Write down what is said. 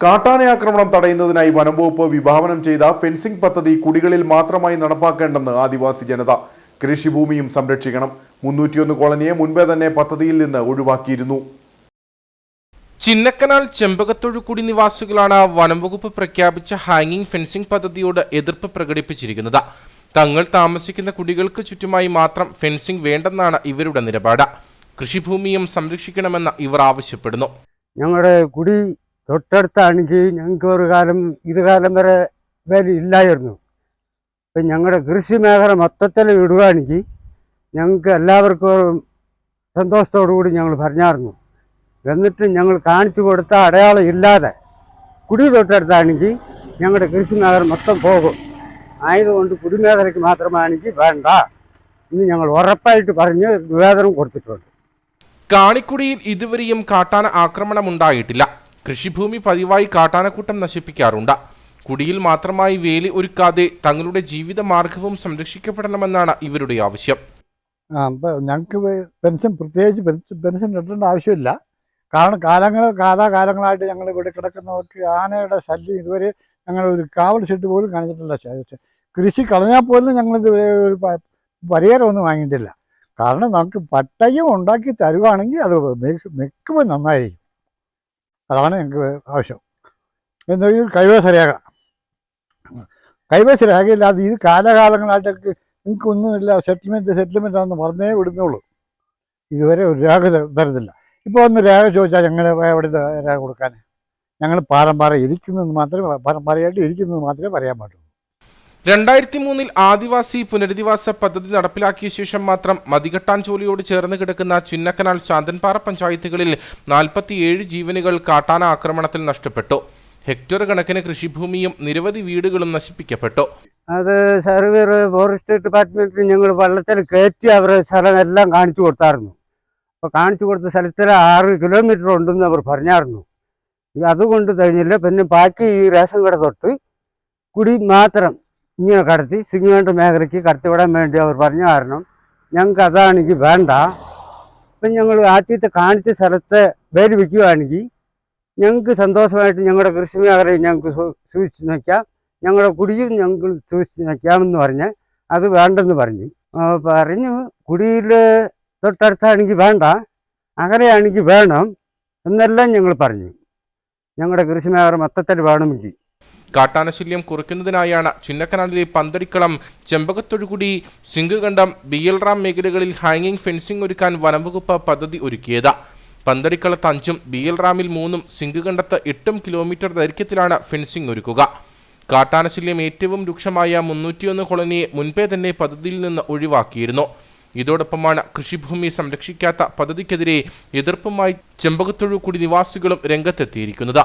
കാട്ടാന ആക്രമണം തടയുന്നതിനായി വനം വകുപ്പ് വിഭാവനം ചെയ്ത ഫെൻസിംഗ് പദ്ധതി കുടികളിൽ മാത്രമായി നടപ്പാക്കേണ്ടെന്ന് ആദിവാസി ജനത. കൃഷിഭൂമിയും സംരക്ഷിക്കണം. മുന്നൂറ്റിയൊന്ന് കോളനിയെ മുൻപേ തന്നെ പദ്ധതിയിൽ നിന്ന് ഒഴിവാക്കിയിരുന്നു. ചിന്നക്കനാൽ ചെമ്പകത്തൊഴുകുടി നിവാസികളാണ് വനംവകുപ്പ് പ്രഖ്യാപിച്ച ഹാങ്ങിംഗ് ഫെൻസിംഗ് പദ്ധതിയോട് എതിർപ്പ് പ്രകടിപ്പിച്ചിരിക്കുന്നത്. തങ്ങൾ താമസിക്കുന്ന കുടികൾക്ക് ചുറ്റുമായി മാത്രം ഫെൻസിംഗ് വേണ്ടെന്നാണ് ഇവരുടെ നിലപാട്. കൃഷിഭൂമിയും സംരക്ഷിക്കണമെന്ന് ഇവർ ആവശ്യപ്പെടുന്നു. ഞങ്ങളുടെ കുടി തൊട്ടടുത്താണെങ്കിൽ ഞങ്ങൾക്ക് ഒരു കാലം ഇത് കാലം വരെ വില ഇല്ലായിരുന്നു. ഇപ്പം ഞങ്ങളുടെ കൃഷി മേഖല മൊത്തത്തിൽ ഇടുകയാണെങ്കിൽ ഞങ്ങൾക്ക് എല്ലാവർക്കും സന്തോഷത്തോടു കൂടി ഞങ്ങൾ പറഞ്ഞായിരുന്നു എന്നിട്ട് ഞങ്ങൾ കാണിച്ചു കൊടുത്ത അടയാളം ഇല്ലാതെ കുടി തൊട്ടടുത്താണെങ്കിൽ ഞങ്ങളുടെ കൃഷി മേഖല മൊത്തം പോകും. ആയതുകൊണ്ട് കുടിമേഖലയ്ക്ക് മാത്രമാണെങ്കിൽ വേണ്ട. ഇന്ന് ഞങ്ങൾ ഉറപ്പായിട്ട് പറഞ്ഞ് നിവേദനം കൊടുത്തിട്ടുണ്ട്. കാണിക്കുടിയിൽ ഇതുവരെയും കാട്ടാന ആക്രമണമുണ്ടായിട്ടില്ല കൃഷിഭൂമി പതിവായി കാട്ടാനക്കൂട്ടം നശിപ്പിക്കാറുണ്ട്. കുടിയിൽ മാത്രമായി വേലി ഒരുക്കാതെ തങ്ങളുടെ ജീവിത മാർഗവും സംരക്ഷിക്കപ്പെടണമെന്നാണ് ഇവരുടെ ആവശ്യം. ആ ഞങ്ങൾക്ക് പെൻഷൻ പ്രത്യേകിച്ച് പെൻഷൻ കിട്ടേണ്ട ആവശ്യമില്ല. കാരണം കാലങ്ങൾ കാലാകാലങ്ങളായിട്ട് ഞങ്ങൾ ഇവിടെ കിടക്കുന്നവർക്ക് ആനയുടെ ശല്യം ഇതുവരെ ഞങ്ങൾ ഒരു കാവൽ ഷെഡ് പോലും കാണിച്ചിട്ടില്ല. കൃഷി കളഞ്ഞാൽ പോലും ഞങ്ങൾ ഇതുവരെ ഒരു പരിഹാരം പരിഹാരമൊന്നും വാങ്ങിയിട്ടില്ല. കാരണം നമുക്ക് പട്ടയം ഉണ്ടാക്കി തരുവാണെങ്കിൽ അത് മിക്കുമ്പോൾ നന്നായിരിക്കും. അതാണ് ഞങ്ങൾക്ക് ആവശ്യം. എന്തെങ്കിലും കൈവശ രേഖ കൈവശ രേഖയില്ലാതെ ഇത് കാലകാലങ്ങളായിട്ടൊക്കെ നിങ്ങൾക്ക് ഒന്നുമില്ല സെറ്റിൽമെന്റ് സെറ്റിൽമെന്റ് ആണെന്ന് പറഞ്ഞേ വിടുന്നുള്ളൂ. ഇതുവരെ ഒരു രേഖ തരുന്നില്ല ഇപ്പോൾ ഒന്ന് രേഖ ചോദിച്ചാൽ ഞങ്ങൾ എവിടെ ഇത് രേഖ കൊടുക്കാൻ? ഞങ്ങൾ പാരമ്പാറ ഇരിക്കുന്നത് മാത്രമേ പാരമ്പാറയായിട്ട് ഇരിക്കുന്നത് മാത്രമേ പറയാൻ പാടുള്ളൂ. രണ്ടായിരത്തി മൂന്നിൽ ആദിവാസി പുനരധിവാസ പദ്ധതി നടപ്പിലാക്കിയ ശേഷം മാത്രം മതികെട്ടാൻ ജോലിയോട് ചേർന്ന് കിടക്കുന്ന ചിന്നക്കനാൽ ശാന്തൻപാറ പഞ്ചായത്തുകളിൽ നാൽപ്പത്തിയേഴ് ജീവനുകൾ കാട്ടാന ആക്രമണത്തിൽ നഷ്ടപ്പെട്ടു. ഹെക്ടർ കണക്കിന് കൃഷിഭൂമിയും നിരവധി വീടുകളും നശിപ്പിക്കപ്പെട്ടു. അത് സർവേർ ഫോറസ്റ്റ് ഡിപ്പാർട്ട്മെന്റിൽ ഞങ്ങൾ വള്ളത്തിൽ കയറ്റി അവരെ സ്ഥലം എല്ലാം കാണിച്ചു കൊടുത്തായിരുന്നു. അപ്പോൾ കാണിച്ചു കൊടുത്ത സ്ഥലത്തിൽ ആറ് കിലോമീറ്റർ ഉണ്ടെന്ന് അവർ പറഞ്ഞായിരുന്നു. അതുകൊണ്ട് കഴിഞ്ഞില്ല. പിന്നെ ബാക്കി ഈ റേഷൻ കട തൊട്ട് കുടി മാത്രം ഇങ്ങനെ കടത്തി സിംഗേണ്ട മേഖലയ്ക്ക് കടത്തിവിടാൻ വേണ്ടി അവർ പറഞ്ഞ കാരണം ഞങ്ങൾക്ക് അതാണെങ്കിൽ വേണ്ട. ഇപ്പം ഞങ്ങൾ ആദ്യത്തെ കാണിച്ച സ്ഥലത്തെ വേര് വയ്ക്കുകയാണെങ്കിൽ ഞങ്ങൾക്ക് സന്തോഷമായിട്ട് ഞങ്ങളുടെ കൃഷി മേഖലയും ഞങ്ങൾക്ക് സൂക്ഷിച്ച് നിൽക്കാം. ഞങ്ങളുടെ കുടിയും ഞങ്ങൾക്ക് സൂക്ഷിച്ച് നിൽക്കാമെന്ന് പറഞ്ഞ് അത് വേണ്ടെന്ന് പറഞ്ഞു. പറഞ്ഞു കുടിയിൽ തൊട്ടടുത്താണെങ്കിൽ വേണ്ട അകലെയാണെങ്കിൽ വേണം എന്നെല്ലാം ഞങ്ങൾ പറഞ്ഞു. ഞങ്ങളുടെ കൃഷി മേഖല മൊത്തത്തിൽ വേണമെങ്കിൽ. കാട്ടാനശല്യം കുറയ്ക്കുന്നതിനായാണ് ചിന്നക്കനാലിലെ പന്തടിക്കളം ചെമ്പകത്തൊഴുകുടി സിംഗുകണ്ഠം ബി എൽ റാം മേഖലകളിൽ ഹാങ്ങിങ് ഫെൻസിംഗ് ഒരുക്കാൻ വനംവകുപ്പ് പദ്ധതി ഒരുക്കിയത്. പന്തടിക്കളത്ത് അഞ്ചും ബി എൽ റാമിൽ മൂന്നും സിംഗുകണ്ഠത്ത് എട്ടും കിലോമീറ്റർ ദൈർഘ്യത്തിലാണ് ഫെൻസിംഗ് ഒരുക്കുക. കാട്ടാനശല്യം ഏറ്റവും രൂക്ഷമായ മുന്നൂറ്റിയൊന്ന് കോളനിയെ മുൻപേ തന്നെ പദ്ധതിയിൽ നിന്ന് ഒഴിവാക്കിയിരുന്നു. ഇതോടൊപ്പമാണ് കൃഷിഭൂമി സംരക്ഷിക്കാത്ത പദ്ധതിക്കെതിരെ എതിർപ്പുമായി ചെമ്പകത്തൊഴുകുടി നിവാസികളും രംഗത്തെത്തിയിരിക്കുന്നത്.